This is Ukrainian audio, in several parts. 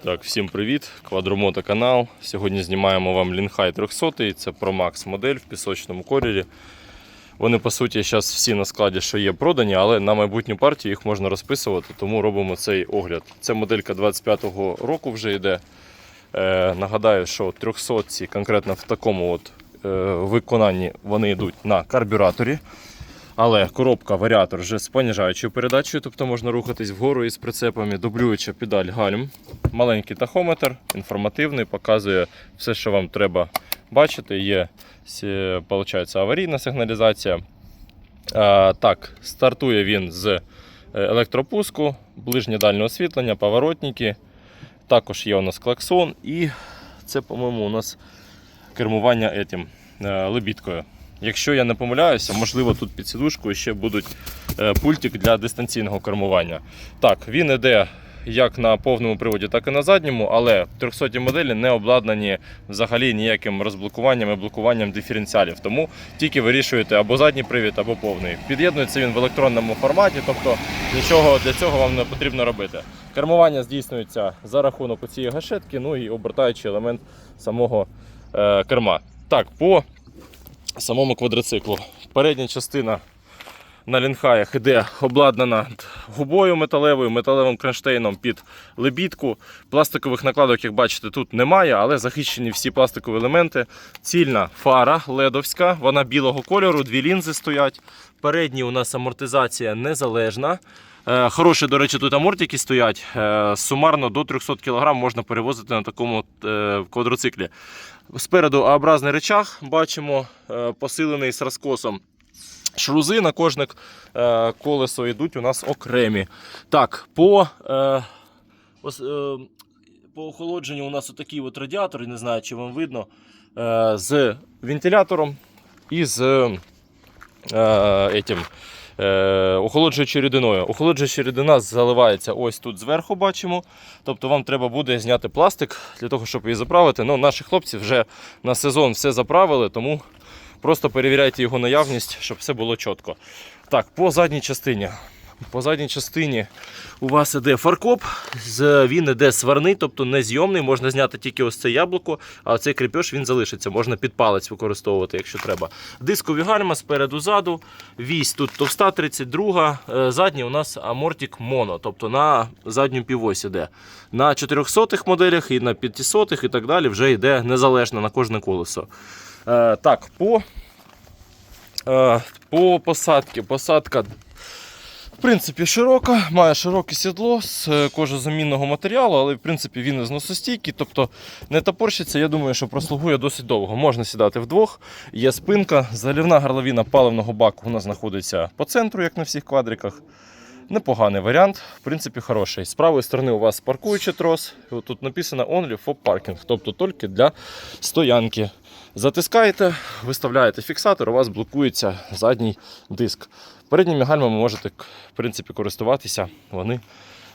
Так, всім привіт! Квадромото канал. Сьогодні знімаємо вам Лінхай 300. Це Pro Max модель в пісочному кольорі. Вони, по суті, зараз всі на складі, що є, продані, але на майбутню партію їх можна розписувати, тому робимо цей огляд. Це моделька 25-го року вже йде. Е, нагадаю, що 300 ці конкретно в такому от, е, виконанні вони йдуть на карбюраторі. Але коробка варіатор вже з понижаючою передачею, тобто можна рухатись вгору із прицепами, дублююча педаль гальм. Маленький тахометр, інформативний, показує все, що вам треба бачити. Є сі- получається, аварійна сигналізація. А, так, стартує він з е, електропуску, ближнє дальнє освітлення, поворотники. Також є у нас клаксон і це, по-моєму, у нас кермування етім, е, лебідкою. Якщо я не помиляюся, можливо, тут під сідушкою ще будуть е, пультик для дистанційного кермування. Так, він іде як на повному приводі, так і на задньому, але 300 моделі не обладнані взагалі ніяким розблокуванням і блокуванням диференціалів. Тому тільки вирішуєте або задній привід, або повний. Під'єднується він в електронному форматі, тобто нічого для цього вам не потрібно робити. Кермування здійснюється за рахунок цієї гашетки, ну і обертаючий елемент самого е, керма. Так, по самому квадроциклу. Передня частина на лінхаях іде обладнана губою металевою, металевим кронштейном під лебідку. Пластикових накладок, як бачите, тут немає, але захищені всі пластикові елементи. Цільна фара ледовська, вона білого кольору, дві лінзи стоять. Передні у нас амортизація незалежна. Е, Хороші, до речі, тут амортики стоять. Е, Сумарно до 300 кг можна перевозити на такому е, квадроциклі. Спереду А-образний речах бачимо, посилений з розкосом. Шрузи на кожне колесо йдуть у нас окремі. Так, по, по охолодженню у нас отакий от радіатор, не знаю, чи вам видно, з вентилятором і з е, е, охолоджуючою рідиною. Охолоджуюча рідина заливається ось тут зверху, бачимо. Тобто вам треба буде зняти пластик для того, щоб її заправити. Ну, наші хлопці вже на сезон все заправили, тому просто перевіряйте його наявність, щоб все було чітко. Так, по задній частині. По задній частині у вас іде фаркоп, він іде сварний, тобто незйомний, можна зняти тільки ось це яблуко, а цей кріпеж він залишиться, можна під палець використовувати, якщо треба. Дискові гальма спереду ззаду, вісь тут товста 32, е, задній у нас амортик моно, тобто на задню півось іде. На 400 моделях і на 500 і так далі вже йде незалежно на кожне колесо. Е, так, по, е, по посадці. Посадка в принципі, широка, має широке сідло з е, кожозамінного матеріалу, але в принципі він зносостійкий, тобто не топорщиться. Я думаю, що прослугує досить довго. Можна сідати вдвох, є спинка, залівна горловина паливного баку у нас знаходиться по центру, як на всіх квадриках. Непоганий варіант, в принципі, хороший. З правої сторони у вас паркуючий трос. Тут написано Only for parking, тобто тільки для стоянки. Затискаєте, виставляєте фіксатор, у вас блокується задній диск. Передніми гальмами можете в принципі, користуватися, вони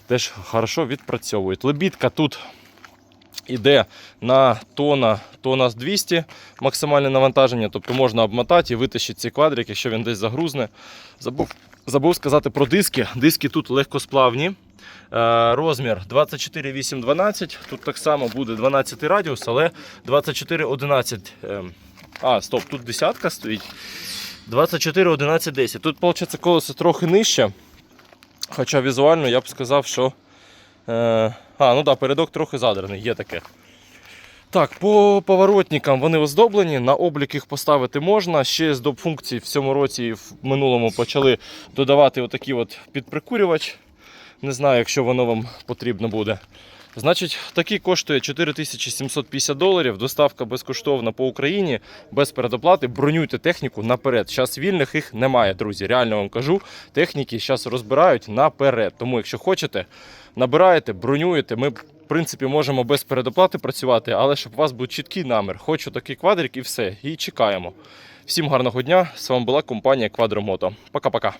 теж хорошо відпрацьовують. Лебідка тут іде на тона, тона з 200 максимальне навантаження, тобто можна обмотати і витащити цей квадрик, якщо він десь загрузне. Забув, забув сказати про диски. Диски тут легкосплавні. Е, Розмір 24 8 12. Тут так само буде 12 радіус, але 24 11. ем, А, стоп, тут десятка стоїть. 24 11 10. Тут, виходить, колесо трохи нижче. Хоча візуально я б сказав, що. Е, а, ну да, передок трохи задраний, є таке. Так, по поворотникам вони оздоблені, на облік їх поставити можна. Ще з доп. функцій в цьому році і в минулому почали додавати отакий от підприкурювач. Не знаю, якщо воно вам потрібно буде. Значить, такий коштує 4750 доларів. Доставка безкоштовна по Україні, без передоплати. Бронюйте техніку наперед. Зараз вільних їх немає, друзі. Реально вам кажу. Техніки зараз розбирають наперед. Тому, якщо хочете, набираєте, бронюєте. Ми, в принципі, можемо без передоплати працювати, але щоб у вас був чіткий намір. Хочу такий квадрик і все. І чекаємо. Всім гарного дня. З вами була компанія Quadromoto. Пока-пока.